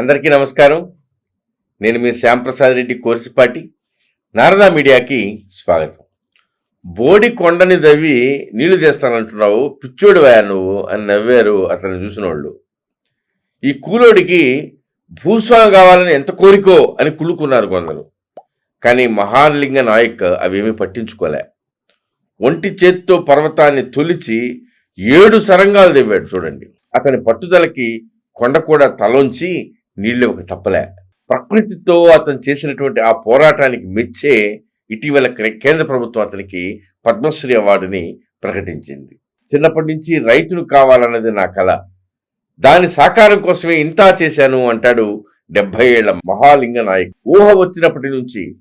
అందరికీ నమస్కారం. నేను మీ శ్యాంప్రసాద్ రెడ్డి కోర్సిపాటి. నారదా మీడియాకి స్వాగతం. బోడి కొండని దవ్వి నీళ్ళు తెస్తానంటున్నావు. పిచ్చోడు వయా నువ్వు అని నవ్వారు అతను చూసిన వాళ్ళు ఈ కూలోడికి భూస్వామి కావాలని ఎంత కోరికో అని కుళ్ళుకున్నారు కొందరు. కానీ మహాలింగ నాయక్ అవేమీ పట్టించుకోలే. ఒంటి చేత్తో పర్వతాన్ని తొలిచి ఏడు సరంగాలు తెవ్వాడు చూడండి. అతని పట్టుదలకి కొండ కూడా తలొంచి నీళ్ళు ఒక తప్పలే. ప్రకృతితో అతను చేసినటువంటి ఆ పోరాటానికి మెచ్చే ఇటీవల కేంద్ర ప్రభుత్వం అతనికి పద్మశ్రీ అవార్డుని ప్రకటించింది. చిన్నప్పటి నుంచి రైతులు కావాలన్నది నా కళ దాని సాకారం కోసమే ఇంతా చేశాను అంటాడు డెబ్బై ఏళ్ళ మహాలింగ నాయక్. ఊహ వచ్చినప్పటి నుంచి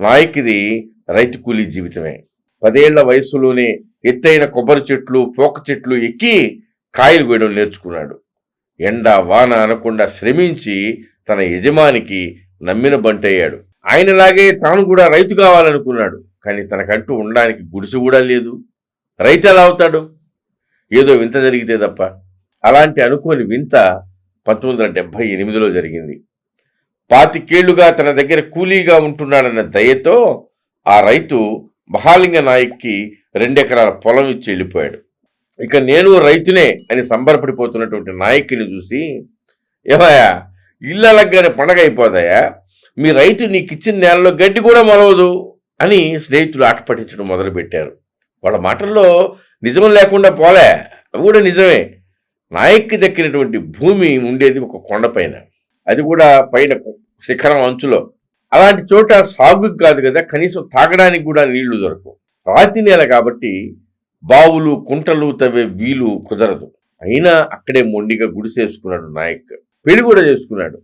నాయక్ది రైతు కూలీ జీవితమే. పదేళ్ళ వయసులోనే ఎత్తైన కొబ్బరి చెట్లు పోక చెట్లు ఎక్కి కాయలు వేయడం నేర్చుకున్నాడు. ఎండ వాన అనకుండా శ్రమించి తన యజమానికి నమ్మిన బంటయ్యాడు. ఆయనలాగే తాను కూడా రైతు కావాలనుకున్నాడు. కానీ తనకంటూ ఉండడానికి గుడిసె కూడా లేదు. రైతు ఎలా అవుతాడు? ఏదో వింత జరిగితే తప్ప. అలాంటి అనుకోని వింత పంతొమ్మిది వందల డెబ్భై ఎనిమిదిలో జరిగింది. పాతికేళ్ళుగా తన దగ్గర కూలీగా ఉంటున్నాడన్న దయతో ఆ రైతు మహాలింగ నాయక్కి రెండెకరాల పొలం ఇచ్చి వెళ్ళిపోయాడు. ఇక నేను రైతునే అని సంబరపడిపోతున్నటువంటి నాయకుని చూసి ఏమయ్యా ఇళ్ళలగ్గానే పండగ అయిపోతాయా? మీ రైతు నీకు ఇచ్చిన నేలలో గడ్డి కూడా మొలవదు అని స్నేహితులు ఆట పట్టించడం మొదలుపెట్టారు. వాళ్ళ మాటల్లో నిజం లేకుండా పోలే. అవి కూడా నిజమే. నాయక్కి దక్కినటువంటి భూమి ఉండేది ఒక కొండపైన అది కూడా పైన శిఖరం అంచులో. అలాంటి చోట సాగుకి కాదు కదా కనీసం తాగడానికి కూడా నీళ్ళు దొరకవు. రాతి నేల కాబట్టి బావులు కుంటలు తవ్వే వీలు కుదరదు. అయినా అక్కడే మొండిగా గుడిసేసుకున్నాడు నాయక్. పెళ్ళి కూడా చేసుకున్నాడు.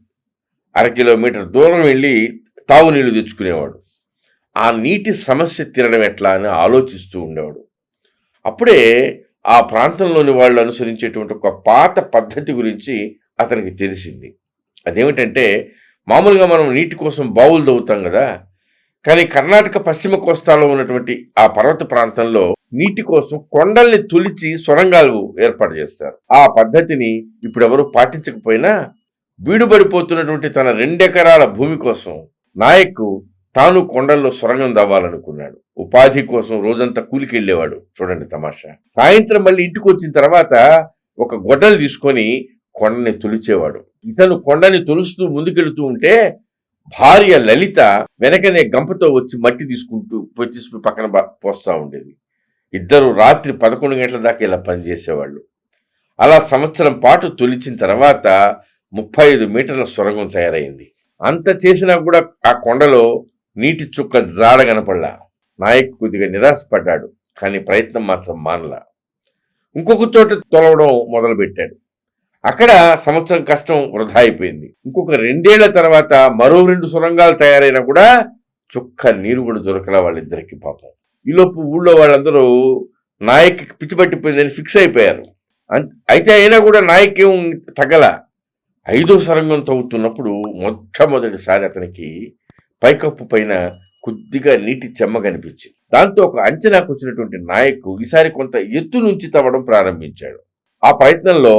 అర కిలోమీటర్ దూరం వెళ్ళి తాగునీళ్ళు తెచ్చుకునేవాడు. ఆ నీటి సమస్య తీరడం ఎట్లా అని ఆలోచిస్తూ ఉండేవాడు. అప్పుడే ఆ ప్రాంతంలోని వాళ్ళు అనుసరించేటువంటి ఒక పాత పద్ధతి గురించి అతనికి తెలిసింది. అదేమిటంటే మామూలుగా మనం నీటి కోసం బావులు దవ్వుతాం కదా కానీ కర్ణాటక పశ్చిమ కోస్తాలో ఉన్నటువంటి ఆ పర్వత ప్రాంతంలో నీటి కోసం కొండల్ని తులిచి సొరంగాలు ఏర్పాటు చేస్తారు. ఆ పద్ధతిని ఇప్పుడెవరూ పాటించకపోయినా బీడుబడిపోతున్నటువంటి తన రెండెకరాల భూమి కోసం నాయక్ తాను కొండల్లో సొరంగం దవ్వాలనుకున్నాడు. ఉపాధి కోసం రోజంతా కూలికెళ్ళేవాడు చూడండి తమాషా. సాయంత్రం మళ్ళీ ఇంటికి వచ్చిన తర్వాత ఒక గొడ్డలు తీసుకొని కొండని తొలిచేవాడు. ఇతను కొండని తొలుస్తూ ముందుకెళ్తూ ఉంటే భార్య లలిత వెనకనే గంపతో వచ్చి మట్టి తీసుకుంటూ పోయి తీసుకుని పక్కన పోస్తూ ఉండేది. ఇద్దరు రాత్రి పదకొండు గంటల దాకా ఇలా పనిచేసేవాళ్ళు అలా సంవత్సరం పాటు తొలిచిన తర్వాత ముప్పై ఐదు మీటర్ల సొరంగం తయారైంది. అంత చేసినా కూడా ఆ కొండలో నీటి చుక్క జాడ కనపడలా. నాయక్ కొద్దిగా నిరాశపడ్డాడు కానీ ప్రయత్నం మాత్రం మానలా. ఇంకొక చోట తొలవడం మొదలుపెట్టాడు. అక్కడ సంవత్సరం కష్టం వృధా అయిపోయింది. ఇంకొక రెండేళ్ళ తర్వాత మరో రెండు సొరంగాలు తయారైనా కూడా చుక్క నీరు కూడా దొరకలా వాళ్ళిద్దరికి పాపం. ఈలోపు ఊళ్ళో వాళ్ళందరూ నాయక్ పిచ్చి పట్టిపోయిందని ఫిక్స్ అయిపోయారు. అయితే అయినా కూడా నాయక్ ఏం తగ్గల. ఐదో సొరంగం తవ్వుతున్నప్పుడు మొట్టమొదటిసారి అతనికి పైకప్పు పైన కొద్దిగా నీటి చెమ్మ కనిపించింది. దాంతో ఒక అంచనాకు వచ్చినటువంటి నాయక్ ఈసారి కొంత ఎత్తు నుంచి తవ్వడం ప్రారంభించాడు. ఆ ప్రయత్నంలో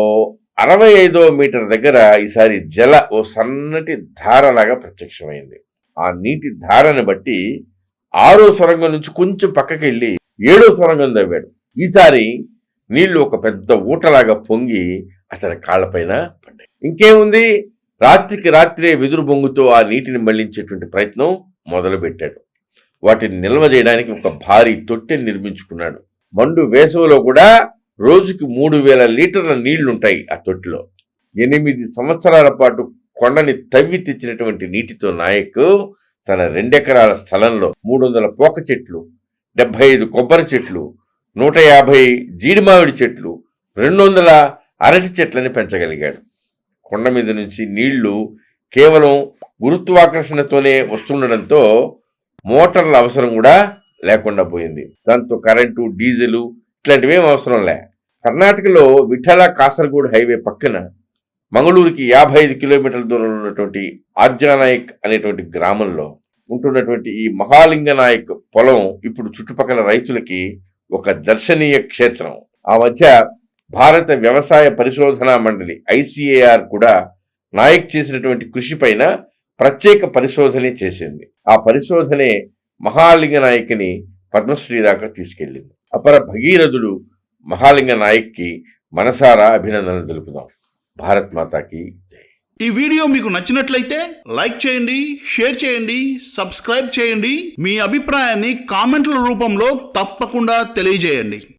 అరవై ఐదో మీటర్ దగ్గర ఈసారి జల ఓ సన్నటి ధారలాగా ప్రత్యక్షమైంది. ఆ నీటి ధారని బట్టి ఆరో సొరంగం నుంచి కొంచెం పక్కకి వెళ్ళి ఏడో సొరంగం తవ్వాడు. ఈసారి నీళ్ళు ఒక పెద్ద ఊటలాగా పొంగి అతని కాళ్ళపైన పడ్డాయి. ఇంకేముంది? రాత్రికి రాత్రే వెదురు బొంగుతో ఆ నీటిని మళ్ళించేటువంటి ప్రయత్నం మొదలుపెట్టాడు. వాటిని నిల్వ చేయడానికి ఒక భారీ తొట్టెని నిర్మించుకున్నాడు. మండు వేసవిలో కూడా రోజుకి మూడు వేల లీటర్ల నీళ్ళుంటాయి ఆ తొట్టిలో. ఎనిమిది సంవత్సరాల పాటు కొండని తవ్వి తెచ్చినటువంటి నీటితో నాయక్ తన రెండెకరాల స్థలంలో మూడు వందల పోక చెట్లు డెబ్బై ఐదు కొబ్బరి చెట్లు నూట యాభై జీడి మామిడి చెట్లు రెండు వందల అరటి చెట్లని పెంచగలిగాడు. కొండ మీద నుంచి నీళ్ళు కేవలం గురుత్వాకర్షణతోనే వస్తుండడంతో మోటార్ల అవసరం కూడా లేకుండా పోయింది. దాంతో కరెంటు డీజిల్ ఇట్లాంటివి ఏం అవసరం లే. కర్ణాటకలో విఠల కాసర్గోడ్ హైవే పక్కన మంగళూరుకి యాభై ఐదు కిలోమీటర్ల దూరంలో ఉన్నటువంటి ఆర్జానాయక్ అనేటువంటి గ్రామంలో ఉంటున్నటువంటి ఈ మహాలింగ నాయక్ పొలం ఇప్పుడు చుట్టుపక్కల రైతులకి ఒక దర్శనీయ క్షేత్రం. ఆ మధ్య భారత వ్యవసాయ పరిశోధనా మండలి ఐసిఏఆర్ కూడా నాయక్ చేసినటువంటి కృషి పైన ప్రత్యేక పరిశోధనే చేసింది. ఆ పరిశోధనే మహాలింగ నాయకుని పద్మశ్రీ దాకా తీసుకెళ్ళింది. అపర భగీరథుడు మహాలింగ నాయక్కి మనసారా అభినందనలు తెలుపుదాం. భారత్ మాతాకి జై. ఈ వీడియో మీకు నచ్చినట్లయితే లైక్ చేయండి షేర్ చేయండి సబ్స్క్రైబ్ చేయండి. మీ అభిప్రాయాన్ని కామెంట్ల రూపంలో తప్పకుండా తెలియజేయండి.